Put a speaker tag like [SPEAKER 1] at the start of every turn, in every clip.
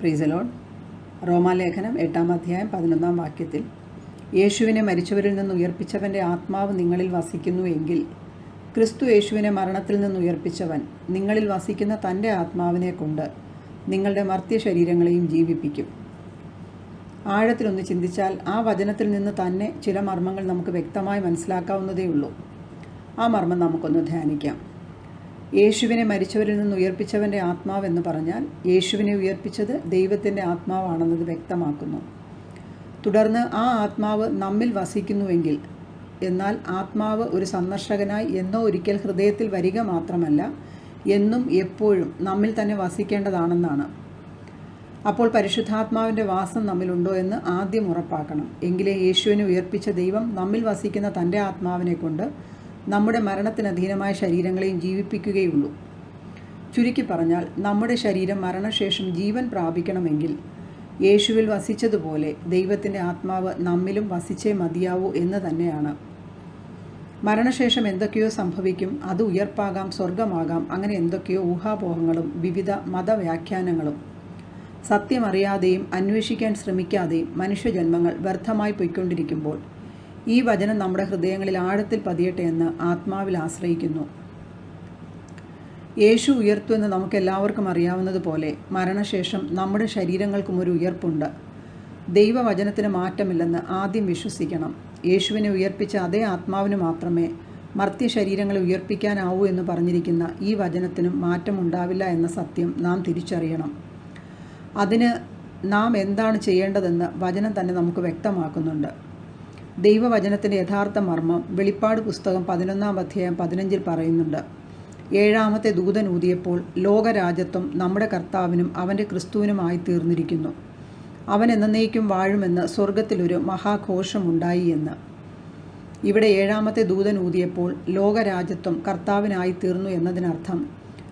[SPEAKER 1] പ്രീസലോൺ റോമാലേഖനം എട്ടാം അധ്യായം പതിനൊന്നാം വാക്യത്തിൽ യേശുവിനെ മരിച്ചവരിൽ നിന്ന് ഉയർപ്പിച്ചവന്റെ ആത്മാവ് നിങ്ങളിൽ വസിക്കുന്നു എങ്കിൽ ക്രിസ്തു യേശുവിനെ മരണത്തിൽ നിന്ന് ഉയർപ്പിച്ചവൻ നിങ്ങളിൽ വസിക്കുന്ന തന്റെ ആത്മാവിനെ കൊണ്ട് നിങ്ങളുടെ മർത്യ ശരീരങ്ങളെയും ജീവിപ്പിക്കും. ആഴത്തിലൊന്ന് ചിന്തിച്ചാൽ ആ വചനത്തിൽ നിന്ന് തന്നെ ചില മർമ്മങ്ങൾ നമുക്ക് വ്യക്തമായി മനസ്സിലാക്കാവുന്നതേ ഉള്ളൂ. ആ മർമ്മം നമുക്കൊന്ന് ധ്യാനിക്കാം. യേശുവിനെ മരിച്ചവരിൽ നിന്ന് ഉയർപ്പിച്ചവന്റെ ആത്മാവെന്ന് പറഞ്ഞാൽ യേശുവിനെ ഉയർപ്പിച്ചത് ദൈവത്തിന്റെ ആത്മാവാണെന്നത് വ്യക്തമാക്കുന്നു. തുടർന്ന് ആ ആത്മാവ് നമ്മിൽ വസിക്കുന്നുവെങ്കിൽ എന്നാൽ ആത്മാവ് ഒരു സന്ദർശകനായി എന്നോ ഒരിക്കൽ ഹൃദയത്തിൽ വരിക മാത്രമല്ല എന്നും എപ്പോഴും നമ്മിൽ തന്നെ വസിക്കേണ്ടതാണെന്നാണ്. അപ്പോൾ പരിശുദ്ധാത്മാവിന്റെ വാസം നമ്മിലുണ്ടോ എന്ന് ആദ്യം ഉറപ്പാക്കണം. എങ്കിലേ യേശുവിനെ ഉയർപ്പിച്ച ദൈവം നമ്മിൽ വസിക്കുന്ന തന്റെ ആത്മാവിനെ കൊണ്ട് നമ്മുടെ മരണത്തിന് അധീനമായ ശരീരങ്ങളെയും ജീവിപ്പിക്കുകയുള്ളൂ. ചുരുക്കി പറഞ്ഞാൽ നമ്മുടെ ശരീരം മരണശേഷം ജീവൻ പ്രാപിക്കണമെങ്കിൽ യേശുവിൽ വസിച്ചതുപോലെ ദൈവത്തിന്റെ ആത്മാവ് നമ്മിലും വസിച്ചേ മതിയാവൂ എന്ന് തന്നെയാണ്. മരണശേഷം എന്തൊക്കെയോ സംഭവിക്കും അത് ഉയർപ്പാകാം സ്വർഗമാകാം അങ്ങനെ എന്തൊക്കെയോ ഊഹാപോഹങ്ങളും വിവിധ മതവ്യാഖ്യാനങ്ങളും. സത്യമറിയാതെയും അന്വേഷിക്കാൻ ശ്രമിക്കാതെയും മനുഷ്യജന്മങ്ങൾ വ്യർത്ഥമായി പൊയ്ക്കൊണ്ടിരിക്കുമ്പോൾ ഈ വചനം നമ്മുടെ ഹൃദയങ്ങളിൽ ആഴത്തിൽ പതിയട്ടെ എന്ന് ആത്മാവിൽ ആശ്രയിക്കുന്നു. യേശു ഉയർത്തു എന്ന് നമുക്ക് നമുക്കെല്ലാവർക്കും അറിയാവുന്നതുപോലെ മരണശേഷം നമ്മുടെ ശരീരങ്ങൾക്കും ഒരു ഉയർപ്പുണ്ട്. ദൈവവചനത്തിന് മാറ്റമില്ലെന്ന് ആദ്യം വിശ്വസിക്കണം. യേശുവിനെ ഉയർപ്പിച്ച അതേ ആത്മാവിന് മാത്രമേ മർത്യ ശരീരങ്ങളെ ഉയർപ്പിക്കാനാവൂ എന്ന് പറഞ്ഞിരിക്കുന്ന ഈ വചനത്തിനും മാറ്റമുണ്ടാവില്ല എന്ന സത്യം നാം തിരിച്ചറിയണം. അതിന് നാം എന്താണ് ചെയ്യേണ്ടതെന്ന് വചനം തന്നെ നമുക്ക് വ്യക്തമാക്കുന്നുണ്ട്. ദൈവവചനത്തിന്റെ യഥാർത്ഥ മർമ്മം വെളിപ്പാട് പുസ്തകം പതിനൊന്നാം അധ്യായം പതിനഞ്ചിൽ പറയുന്നുണ്ട്. ഏഴാമത്തെ ദൂതൻ ഊതിയപ്പോൾ ലോകരാജ്യത്വം നമ്മുടെ കർത്താവിനും അവന്റെ ക്രിസ്തുവിനുമായി തീർന്നിരിക്കുന്നു. അവൻ എന്നേക്കും വാഴുമെന്ന് സ്വർഗത്തിലൊരു മഹാഘോഷമുണ്ടായി എന്ന്. ഇവിടെ ഏഴാമത്തെ ദൂതൻ ഊതിയപ്പോൾ ലോകരാജ്യത്വം കർത്താവിനായി തീർന്നു എന്നതിനർത്ഥം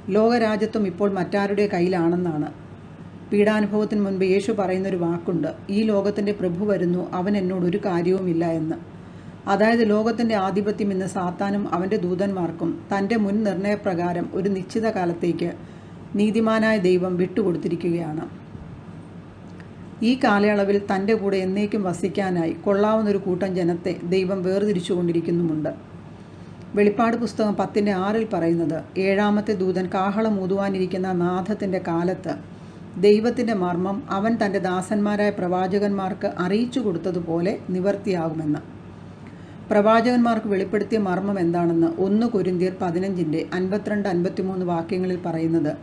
[SPEAKER 1] ലോകരാജ്യത്വം ഇപ്പോൾ മറ്റാരുടെ കയ്യിലാണെന്നാണ്. പീഡാനുഭവത്തിന് മുൻപ് യേശു പറയുന്നൊരു വാക്കുണ്ട് ഈ ലോകത്തിന്റെ പ്രഭു വരുന്നു അവൻ എന്നോട് ഒരു കാര്യവുമില്ല എന്ന്. അതായത് ലോകത്തിന്റെ ആധിപത്യം ഇന്ന് സാത്താനും അവന്റെ ദൂതന്മാർക്കും തന്റെ മുൻ നിർണയപ്രകാരം ഒരു നിശ്ചിത കാലത്തേക്ക് നീതിമാനായ ദൈവം വിട്ടുകൊടുത്തിരിക്കുകയാണ്. ഈ കാലയളവിൽ തന്റെ കൂടെ എന്നേക്കും വസിക്കാനായി കൊള്ളാവുന്നൊരു കൂട്ടം ജനത്തെ ദൈവം വേർതിരിച്ചുകൊണ്ടിരിക്കുന്നുമുണ്ട്. വെളിപ്പാട് പുസ്തകം പത്തിന്റെ ആറിൽ പറയുന്നത് ഏഴാമത്തെ ദൂതൻ കാഹളം ഊതുവാനിരിക്കുന്ന നാഥത്തിന്റെ കാലത്ത് ദൈവത്തിന്റെ മർമ്മം അവൻ തന്റെ ദാസന്മാരായ പ്രവാചകന്മാർക്ക് അറിയിച്ചു കൊടുത്തതുപോലെ നിവർത്തിയാകുമെന്ന്. പ്രവാചകന്മാർക്ക് വെളിപ്പെടുത്തിയ മർമ്മം എന്താണെന്ന് ഒന്ന് കുരിന്തിയർ പതിനഞ്ചിന്റെ അൻപത്തിരണ്ട് അൻപത്തിമൂന്ന് വാക്യങ്ങളിൽ പറയുന്നത്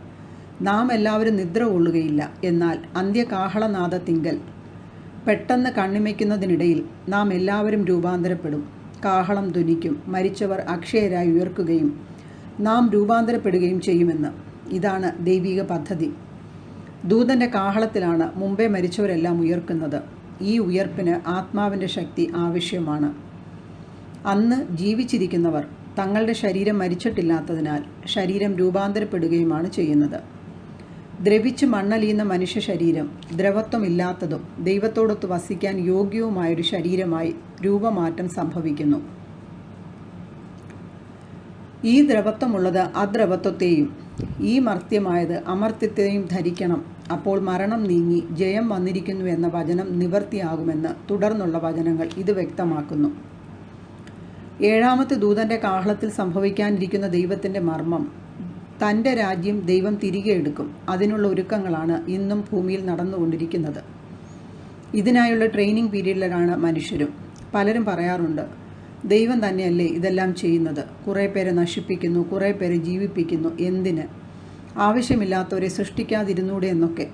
[SPEAKER 1] നാം എല്ലാവരും നിദ്ര കൊള്ളുകയില്ല. എന്നാൽ അന്ത്യകാഹളനാദത്തിങ്കൽ പെട്ടെന്ന് കണ്ണിമയ്ക്കുന്നതിനിടയിൽ നാം എല്ലാവരും രൂപാന്തരപ്പെടും. കാഹളം ധ്വനിക്കും മരിച്ചവർ അക്ഷയരായി ഉയർക്കുകയും നാം രൂപാന്തരപ്പെടുകയും ചെയ്യുമെന്ന്. ഇതാണ് ദൈവിക പദ്ധതി. ദൂതന്റെ കാഹളത്തിലാണ് മുമ്പേ മരിച്ചവരെല്ലാം ഉയർക്കുന്നത്. ഈ ഉയർപ്പിന് ആത്മാവിന്റെ ശക്തി ആവശ്യമാണ്. അന്ന് ജീവിച്ചിരിക്കുന്നവർ തങ്ങളുടെ ശരീരം മരിച്ചിട്ടില്ലാത്തതിനാൽ ശരീരം രൂപാന്തരപ്പെടുകയുമാണ് ചെയ്യുന്നത്. ദ്രവിച്ച് മണ്ണലിയുന്ന മനുഷ്യ ശരീരം ദ്രവത്വമില്ലാത്തതും ദൈവത്തോടൊത്ത് വസിക്കാൻ യോഗ്യവുമായൊരു ശരീരമായി രൂപമാറ്റം സംഭവിക്കുന്നു. ഈ ദ്രവത്വമുള്ളത് അദ്രവത്വത്തെയും ഈ മർത്യമായത് അമർത്യത്തെയും ധരിക്കണം. അപ്പോൾ മരണം നീങ്ങി ജയം വന്നിരിക്കുന്നു എന്ന വചനം നിവർത്തിയാകുമെന്ന് തുടർന്നുള്ള വചനങ്ങൾ ഇത് വ്യക്തമാക്കുന്നു. ഏഴാമത്തെ ദൂതന്റെ കാഹളത്തിൽ സംഭവിക്കാനിരിക്കുന്ന ദൈവത്തിന്റെ മർമ്മം. തന്റെ രാജ്യം ദൈവം തിരികെ എടുക്കും. അതിനുള്ള ഒരുക്കങ്ങളാണ് ഇന്നും ഭൂമിയിൽ നടന്നുകൊണ്ടിരിക്കുന്നത്. ഇതിനായുള്ള ട്രെയിനിങ് പീരീഡിലാണ് മനുഷ്യരും. പലരും പറയാറുണ്ട് ദൈവം തന്നെയല്ലേ ഇതെല്ലാം ചെയ്യുന്നത്? കുറേ പേരെ നശിപ്പിക്കുന്നു കുറേ പേരെ ജീവിപ്പിക്കുന്നു. എന്തിന്? ആവശ്യമില്ലാത്തവരെ സൃഷ്ടിക്കാതിരുന്നൂടെ എന്നൊക്കെ.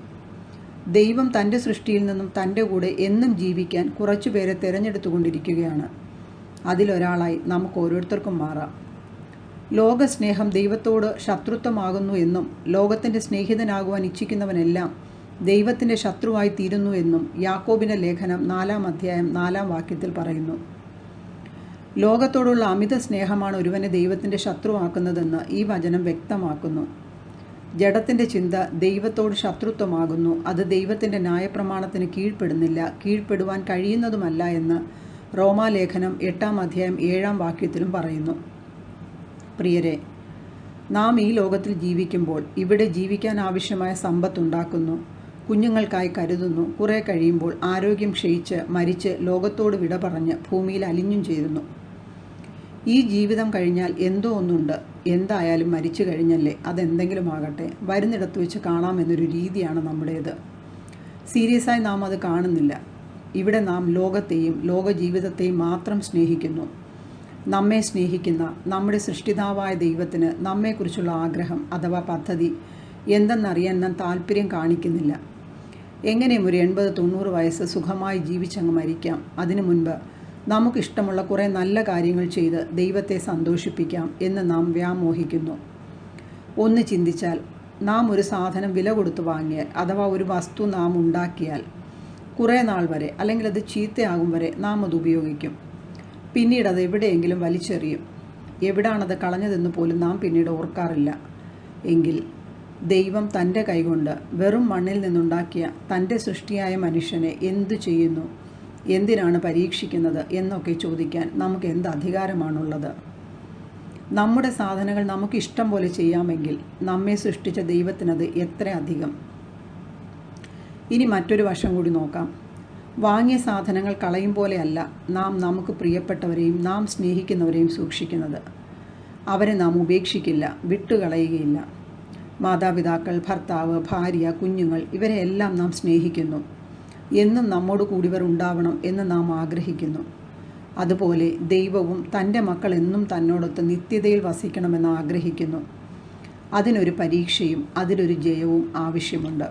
[SPEAKER 1] ദൈവം തന്റെ സൃഷ്ടിയിൽ നിന്നും തന്റെ കൂടെ എന്നും ജീവിക്കാൻ കുറച്ചു പേരെ തിരഞ്ഞെടുത്തുകൊണ്ടിരിക്കുകയാണ്. അതിലൊരാളായി നമുക്ക് ഓരോരുത്തർക്കും മാറാം. ലോകസ്നേഹം ദൈവത്തോട് ശത്രുത്വമാകുന്നു എന്നും ലോകത്തിന്റെ സ്നേഹിതനാകുവാൻ ഇച്ഛിക്കുന്നവനെല്ലാം ദൈവത്തിന്റെ ശത്രുവായി തീരുന്നു എന്നും യാക്കോബിന്റെ ലേഖനം നാലാം അധ്യായം നാലാം വാക്യത്തിൽ പറയുന്നു. ലോകത്തോടുള്ള അമിത സ്നേഹമാണ് ഒരുവനെ ദൈവത്തിന്റെ ശത്രുവാക്കുന്നതെന്ന് ഈ വചനം വ്യക്തമാക്കുന്നു. ജഡത്തിന്റെ ചിന്ത ദൈവത്തോട് ശത്രുത്വമാകുന്നു. അത് ദൈവത്തിന്റെ ന്യായപ്രമാണത്തിന് കീഴ്പ്പെടുന്നില്ല. കീഴ്പ്പെടുവാൻ കഴിയുന്നതുമല്ല എന്ന് റോമാലേഖനം എട്ടാം അധ്യായം ഏഴാം വാക്യത്തിലും പറയുന്നു. പ്രിയരെ നാം ഈ ലോകത്തിൽ ജീവിക്കുമ്പോൾ ഇവിടെ ജീവിക്കാൻ ആവശ്യമായ സമ്പത്തുണ്ടാക്കുന്നു കുഞ്ഞുങ്ങൾക്കായി കരുതുന്നു. കുറേ കഴിയുമ്പോൾ ആരോഗ്യം ക്ഷയിച്ച് മരിച്ച് ലോകത്തോട് വിട പറഞ്ഞ് ഭൂമിയിൽ അലിഞ്ഞും ചേരുന്നു. ഈ ജീവിതം കഴിഞ്ഞാൽ എന്തോ ഒന്നുണ്ട്. എന്തായാലും മരിച്ചു കഴിഞ്ഞല്ലേ? അതെന്തെങ്കിലും ആകട്ടെ വരുന്നിടത്ത് വെച്ച് കാണാമെന്നൊരു രീതിയാണ് നമ്മുടേത്. സീരിയസ് ആയി നാം അത് കാണുന്നില്ല. ഇവിടെ നാം ലോകത്തെയും ലോക ജീവിതത്തെയും മാത്രം സ്നേഹിക്കുന്നു. നമ്മെ സ്നേഹിക്കുന്ന നമ്മുടെ സൃഷ്ടിതാവായ ദൈവത്തിന് നമ്മെക്കുറിച്ചുള്ള ആഗ്രഹം അഥവാ പദ്ധതി എന്തെന്നറിയാൻ നാം താല്പര്യം കാണിക്കുന്നില്ല. എങ്ങനെയും ഒരു എൺപത് തൊണ്ണൂറ് വയസ്സ് സുഖമായി ജീവിച്ചങ്ങ് മരിക്കാം. അതിനു മുൻപ് നമുക്കിഷ്ടമുള്ള കുറേ നല്ല കാര്യങ്ങൾ ചെയ്ത് ദൈവത്തെ സന്തോഷിപ്പിക്കാം എന്ന് നാം വ്യാമോഹിക്കുന്നു. ഒന്ന് ചിന്തിച്ചാൽ നാം ഒരു സാധനം വില കൊടുത്ത് വാങ്ങിയാൽ അഥവാ ഒരു വസ്തു നാം ഉണ്ടാക്കിയാൽ കുറേ നാൾ വരെ അല്ലെങ്കിൽ അത് ചീത്തയാകും വരെ നാം അത് ഉപയോഗിക്കും. പിന്നീട് അത് എവിടെയെങ്കിലും വലിച്ചെറിയും. എവിടാണത് കളഞ്ഞതെന്ന് പോലും നാം പിന്നീട് ഓർക്കാറില്ല. എങ്കിൽ ദൈവം തന്റെ കൈകൊണ്ട് വെറും മണ്ണിൽ നിന്നുണ്ടാക്കിയ തന്റെ സൃഷ്ടിയായ മനുഷ്യനെ എന്തു ചെയ്യുന്നു? എന്തിനാണ് പരീക്ഷിക്കുന്നത് എന്നൊക്കെ ചോദിക്കാൻ നമുക്ക് എന്ത് അധികാരമാണുള്ളത്? നമ്മുടെ സാധനങ്ങൾ നമുക്ക് ഇഷ്ടം പോലെ ചെയ്യാമെങ്കിൽ നമ്മെ സൃഷ്ടിച്ച ദൈവത്തിനത് എത്ര അധികം? ഇനി മറ്റൊരു വശം കൂടി നോക്കാം. വാങ്ങിയ സാധനങ്ങൾ കളയും പോലെയല്ല നാം നമുക്ക് പ്രിയപ്പെട്ടവരെയും നാം സ്നേഹിക്കുന്നവരെയും സൂക്ഷിക്കുന്നത്. അവരെ നാം ഉപേക്ഷിക്കില്ല വിട്ടുകളയുകയില്ല. മാതാപിതാക്കൾ ഭർത്താവ് ഭാര്യ കുഞ്ഞുങ്ങൾ ഇവരെല്ലാം നാം സ്നേഹിക്കുന്നു. എന്നും നമ്മോട് കൂടിവർ ഉണ്ടാവണം എന്ന് നാം ആഗ്രഹിക്കുന്നു. അതുപോലെ ദൈവവും തന്റെ മക്കൾ എന്നും തന്നോടൊത്ത് നിത്യതയിൽ വസിക്കണമെന്ന് ആഗ്രഹിക്കുന്നു. അതിനൊരു പരീക്ഷയും അതിലൊരു ജയവും ആവശ്യമുണ്ട്.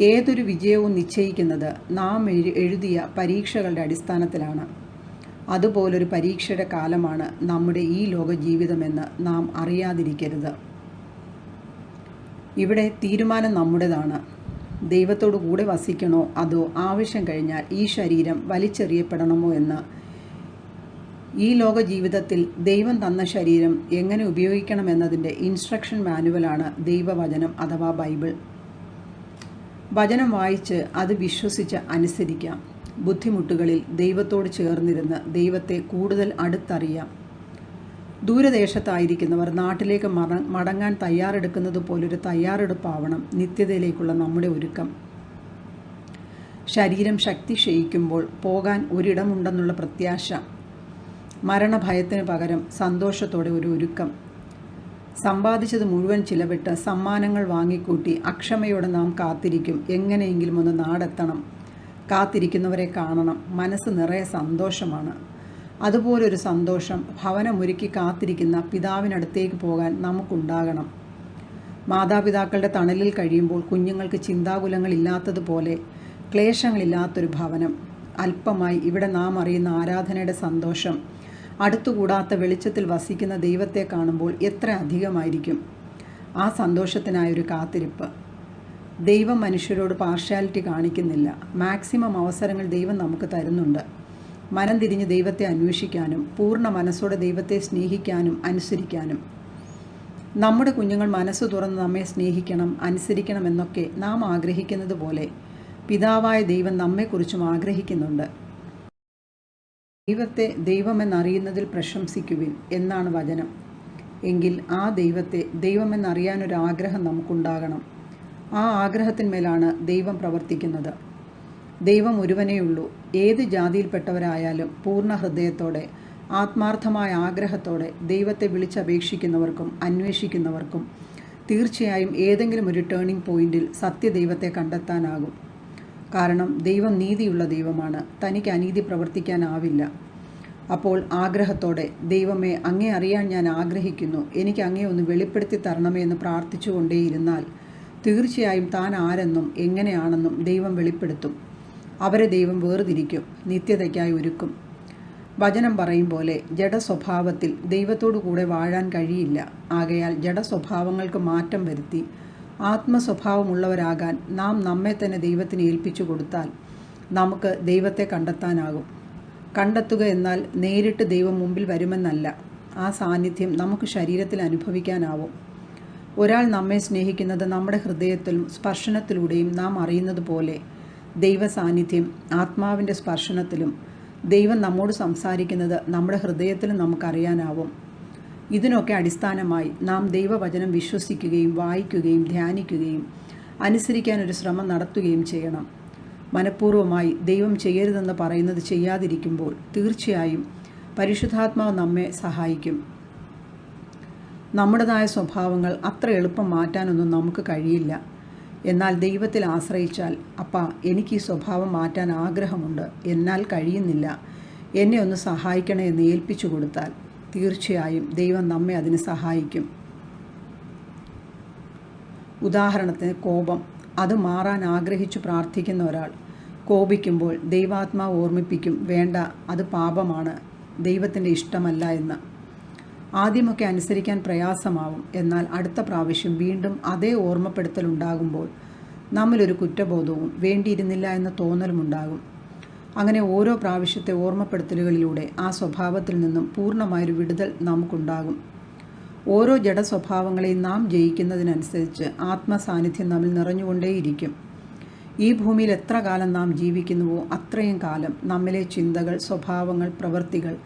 [SPEAKER 1] ഏതൊരു വിജയവും നിശ്ചയിക്കുന്നത് നാം എഴു എഴുതിയ പരീക്ഷകളുടെ അടിസ്ഥാനത്തിലാണ്. അതുപോലൊരു പരീക്ഷയുടെ കാലമാണ് നമ്മുടെ ഈ ലോക ജീവിതമെന്ന് നാം അറിയാതിരിക്കരുത്. ഇവിടെ തീരുമാനം നമ്മുടേതാണ്. ദൈവത്തോടു കൂടെ വസിക്കണോ? അതോ ആവശ്യം കഴിഞ്ഞാൽ ഈ ശരീരം വലിച്ചെറിയപ്പെടണമോ എന്ന്? ഈ ലോക ജീവിതത്തിൽ ദൈവം തന്ന ശരീരം എങ്ങനെ ഉപയോഗിക്കണമെന്നതിന്റെ ഇൻസ്ട്രക്ഷൻ മാനുവലാണ് ദൈവവചനം അഥവാ ബൈബിൾ. വചനം വായിച്ച് അത് വിശ്വസിച്ച് അനുസരിക്കാം. ബുദ്ധിമുട്ടുകളിൽ ദൈവത്തോട് ചേർന്നിരുന്ന് ദൈവത്തെ കൂടുതൽ അടുത്തറിയാം. ദൂരദേശത്തായിരിക്കുന്നവർ നാട്ടിലേക്ക് മറ മടങ്ങാൻ തയ്യാറെടുക്കുന്നത് പോലൊരു തയ്യാറെടുപ്പാവണം നിത്യതയിലേക്കുള്ള നമ്മുടെ ഒരുക്കം. ശരീരം ശക്തി ക്ഷയിക്കുമ്പോൾ പോകാൻ ഒരിടമുണ്ടെന്നുള്ള പ്രത്യാശ. മരണഭയത്തിന് പകരം സന്തോഷത്തോടെ ഒരു ഒരുക്കം. സമ്പാദിച്ചത് മുഴുവൻ ചിലവിട്ട് സമ്മാനങ്ങൾ വാങ്ങിക്കൂട്ടി അക്ഷമയോടെ നാം കാത്തിരിക്കും. എങ്ങനെയെങ്കിലും ഒന്ന് നാടെത്തണം. കാത്തിരിക്കുന്നവരെ കാണണം. മനസ്സ് നിറയെ സന്തോഷമാണ്. അതുപോലൊരു സന്തോഷം ഭവനമൊരുക്കി കാത്തിരിക്കുന്ന പിതാവിനടുത്തേക്ക് പോകാൻ നമുക്കുണ്ടാകണം. മാതാപിതാക്കളുടെ തണലിൽ കഴിയുമ്പോൾ കുഞ്ഞുങ്ങൾക്ക് ചിന്താകുലങ്ങളില്ലാത്തതുപോലെ ക്ലേശങ്ങളില്ലാത്തൊരു ഭവനം. അല്പമായി ഇവിടെ നാം അറിയുന്ന ആരാധനയുടെ സന്തോഷം. അടുത്തുകൂടാത്ത വെളിച്ചത്തിൽ വസിക്കുന്ന ദൈവത്തെ കാണുമ്പോൾ എത്ര അധികമായിരിക്കും? ആ സന്തോഷത്തിനായൊരു കാത്തിരിപ്പ്. ദൈവം മനുഷ്യരോട് പാർഷ്യാലിറ്റി കാണിക്കുന്നില്ല. മാക്സിമം അവസരങ്ങൾ ദൈവം നമുക്ക് തരുന്നുണ്ട്. മനം തിരിഞ്ഞ് ദൈവത്തെ അന്വേഷിക്കാനും പൂർണ മനസ്സോടെ ദൈവത്തെ സ്നേഹിക്കാനും അനുസരിക്കാനും. നമ്മുടെ കുഞ്ഞുങ്ങൾ മനസ്സ് തുറന്ന് നമ്മെ സ്നേഹിക്കണം അനുസരിക്കണം എന്നൊക്കെ നാം ആഗ്രഹിക്കുന്നത് പോലെ പിതാവായ ദൈവം നമ്മെക്കുറിച്ചും ആഗ്രഹിക്കുന്നുണ്ട്. ദൈവത്തെ ദൈവമെന്നറിയുന്നതിൽ പ്രശംസിക്കുവിൻ എന്നാണ് വചനം. എങ്കിൽ ആ ദൈവത്തെ ദൈവമെന്നറിയാനൊരാഗ്രഹം നമുക്കുണ്ടാകണം. ആ ആഗ്രഹത്തിന്മേലാണ് ദൈവം പ്രവർത്തിക്കുന്നത്. ദൈവം ഒരുവനേയുള്ളൂ. ഏത് ജാതിയിൽപ്പെട്ടവരായാലും പൂർണ ഹൃദയത്തോടെ ആത്മാർത്ഥമായ ആഗ്രഹത്തോടെ ദൈവത്തെ വിളിച്ചപേക്ഷിക്കുന്നവർക്കും അന്വേഷിക്കുന്നവർക്കും തീർച്ചയായും ഏതെങ്കിലും ഒരു ടേണിംഗ് പോയിന്റിൽ സത്യദൈവത്തെ കണ്ടെത്താനാകും. കാരണം ദൈവം നീതിയുള്ള ദൈവമാണ്. തനിക്ക് അനീതി പ്രവർത്തിക്കാനാവില്ല. അപ്പോൾ ആഗ്രഹത്തോടെ ദൈവമേ അങ്ങേ അറിയാൻ ഞാൻ ആഗ്രഹിക്കുന്നു. എനിക്ക് അങ്ങേ ഒന്ന് വെളിപ്പെടുത്തി തരണമേ എന്ന് പ്രാർത്ഥിച്ചുകൊണ്ടേയിരുന്നാൽ തീർച്ചയായും താൻ ആരെന്നും എങ്ങനെയാണെന്നും ദൈവം വെളിപ്പെടുത്തും. അവരെ ദൈവം വേർതിരിക്കും നിത്യതയ്ക്കായി ഒരുക്കും. വചനം പറയും പോലെ ജഡസ്വഭാവത്തിൽ ദൈവത്തോടു കൂടെ വാഴാൻ കഴിയില്ല. ആകയാൽ ജഡസ്വഭാവങ്ങൾക്ക് മാറ്റം വരുത്തി ആത്മസ്വഭാവമുള്ളവരാകാൻ നാം നമ്മെ തന്നെ ദൈവത്തിന് ഏൽപ്പിച്ചു കൊടുത്താൽ നമുക്ക് ദൈവത്തെ കണ്ടെത്താനാകും. കണ്ടെത്തുക എന്നാൽ നേരിട്ട് ദൈവം മുമ്പിൽ വരുമെന്നല്ല. ആ സാന്നിധ്യം നമുക്ക് ശരീരത്തിൽ അനുഭവിക്കാനാവും. ഒരാൾ നമ്മെ സ്നേഹിക്കുന്നത് നമ്മുടെ ഹൃദയത്തിലും സ്പർശനത്തിലൂടെയും നാം അറിയുന്നത് പോലെ ദൈവ സാന്നിധ്യം ആത്മാവിന്റെ സ്പർശനത്തിലും ദൈവം നമ്മോട് സംസാരിക്കുന്നത് നമ്മുടെ ഹൃദയത്തിലും നമുക്കറിയാനാവും. ഇതിനൊക്കെ അടിസ്ഥാനമായി നാം ദൈവവചനം വിശ്വസിക്കുകയും വായിക്കുകയും ധ്യാനിക്കുകയും അനുസരിക്കാൻ ഒരു ശ്രമം നടത്തുകയും ചെയ്യണം. മനഃപൂർവമായി ദൈവം ചെയ്യരുതെന്ന് പറയുന്നത് ചെയ്യാതിരിക്കുമ്പോൾ തീർച്ചയായും പരിശുദ്ധാത്മാവ് നമ്മെ സഹായിക്കും. നമ്മുടേതായ സ്വഭാവങ്ങൾ അത്ര എളുപ്പം മാറ്റാനൊന്നും നമുക്ക് കഴിയില്ല. എന്നാൽ ദൈവത്തിൽ ആശ്രയിച്ചാൽ അപ്പ എനിക്ക് ഈ സ്വഭാവം മാറ്റാൻ ആഗ്രഹമുണ്ട്. എന്നാൽ കഴിയുന്നില്ല. എന്നെ ഒന്ന് സഹായിക്കണേ എന്ന് ഏൽപ്പിച്ചു കൊടുത്താൽ തീർച്ചയായും ദൈവം നമ്മെ അതിന് സഹായിക്കും. ഉദാഹരണത്തിന് കോപം. അത് മാറാൻ ആഗ്രഹിച്ചു പ്രാർത്ഥിക്കുന്ന ഒരാൾ കോപിക്കുമ്പോൾ ദൈവാത്മാവ് ഓർമ്മിപ്പിക്കും വേണ്ട അത് പാപമാണ്. ദൈവത്തിന്റെ ഇഷ്ടമല്ല എന്ന്. ആദ്യമൊക്കെ അനുസരിക്കാൻ പ്രയാസമാവും. എന്നാൽ അടുത്ത പ്രാവശ്യം വീണ്ടും അതേ ഓർമ്മപ്പെടുത്തൽ ഉണ്ടാകുമ്പോൾ നമ്മിലൊരു കുറ്റബോധവും വേണ്ടിയിരുന്നില്ല എന്ന തോന്നലും ഉണ്ടാകും അങ്ങനെ ഓരോ പ്രാവശ്യത്തെ ഓർമ്മപ്പെടുത്തലുകളിലൂടെ ആ സ്വഭാവത്തിൽ നിന്നും പൂർണമായൊരു വിടുതൽ നമുക്കുണ്ടാകും. ഓരോ ജഡ സ്വഭാവങ്ങളെയും നാം ജയിക്കുന്നതിനനുസരിച്ച് ആത്മസാന്നിധ്യം നമ്മിൽ നിറഞ്ഞുകൊണ്ടേയിരിക്കും. ഈ ഭൂമിയിൽ എത്ര കാലം നാം ജീവിക്കുന്നുവോ അത്രയും കാലം നമ്മിലെ ചിന്തകൾ സ്വഭാവങ്ങൾ പ്രവൃത്തികൾ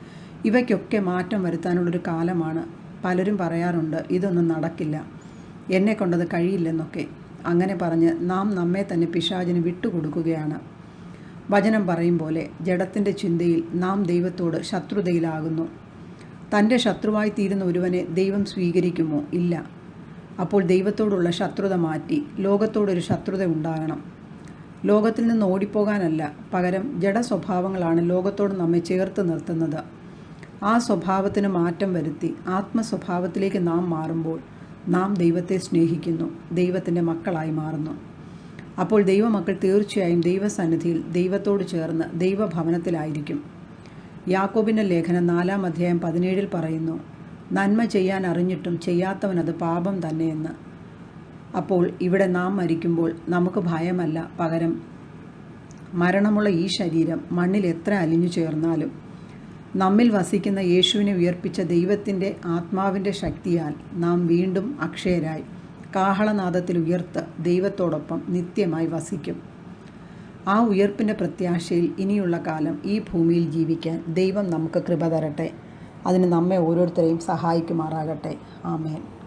[SPEAKER 1] ഇവയ്ക്കൊക്കെ മാറ്റം വരുത്താനുള്ളൊരു കാലമാണ് പലരും പറയാറുണ്ട് ഇതൊന്നും നടക്കില്ല. എന്നെ കൊണ്ടത് കഴിയില്ലെന്നൊക്കെ. അങ്ങനെ പറഞ്ഞ് നാം നമ്മെ തന്നെ പിശാചിന് വിട്ടുകൊടുക്കുകയാണ്. വചനം പറയും പോലെ ജഡത്തിന്റെ ചിന്തയിൽ നാം ദൈവത്തോട് ശത്രുതയിലാകുന്നു. തന്റെ ശത്രുവായി തീരുന്ന ഒരുവനെ ദൈവം സ്വീകരിക്കുമോ? ഇല്ല. അപ്പോൾ ദൈവത്തോടുള്ള ശത്രുത മാറ്റി ലോകത്തോടൊരു ശത്രുത ഉണ്ടാകണം. ലോകത്തിൽ നിന്ന് ഓടിപ്പോകാനല്ല പകരം ജഡ സ്വഭാവങ്ങളാണ് ലോകത്തോട് നമ്മെ ചേർത്ത് നിർത്തുന്നത്. ആ സ്വഭാവത്തിന് മാറ്റം വരുത്തി ആത്മസ്വഭാവത്തിലേക്ക് നാം മാറുമ്പോൾ നാം ദൈവത്തെ സ്നേഹിക്കുന്നു ദൈവത്തിന്റെ മക്കളായി മാറുന്നു. അപ്പോൾ ദൈവമക്കൾ തീർച്ചയായും ദൈവസന്നിധിയിൽ ദൈവത്തോട് ചേർന്ന് ദൈവഭവനത്തിലായിരിക്കും. യാക്കോബിന്റെ ലേഖനം നാലാം അധ്യായം പതിനേഴിൽ പറയുന്നു നന്മ ചെയ്യാൻ അറിഞ്ഞിട്ടും ചെയ്യാത്തവനത് പാപം തന്നെയെന്ന്. അപ്പോൾ ഇവിടെ നാം മരിക്കുമ്പോൾ നമുക്ക് ഭയമല്ല പകരം മരണമുള്ള ഈ ശരീരം മണ്ണിൽ എത്ര അലിഞ്ഞു ചേർന്നാലും നമ്മിൽ വസിക്കുന്ന യേശുവിനെ ഉയർപ്പിച്ച ദൈവത്തിന്റെ ആത്മാവിന്റെ ശക്തിയാൽ നാം വീണ്ടും അക്ഷയരായി. കാഹളനാദത്തിൽ ഉയർത്ത് ദൈവത്തോടൊപ്പം നിത്യമായി വസിക്കും. ആ ഉയർപ്പിന്റെ പ്രത്യാശയിൽ ഇനിയുള്ള കാലം ഈ ഭൂമിയിൽ ജീവിക്കാൻ ദൈവം നമുക്ക് കൃപ തരട്ടെ. അതിന് നമ്മെ ഓരോരുത്തരെയും സഹായിക്കുമാറാകട്ടെ. ആമേൻ.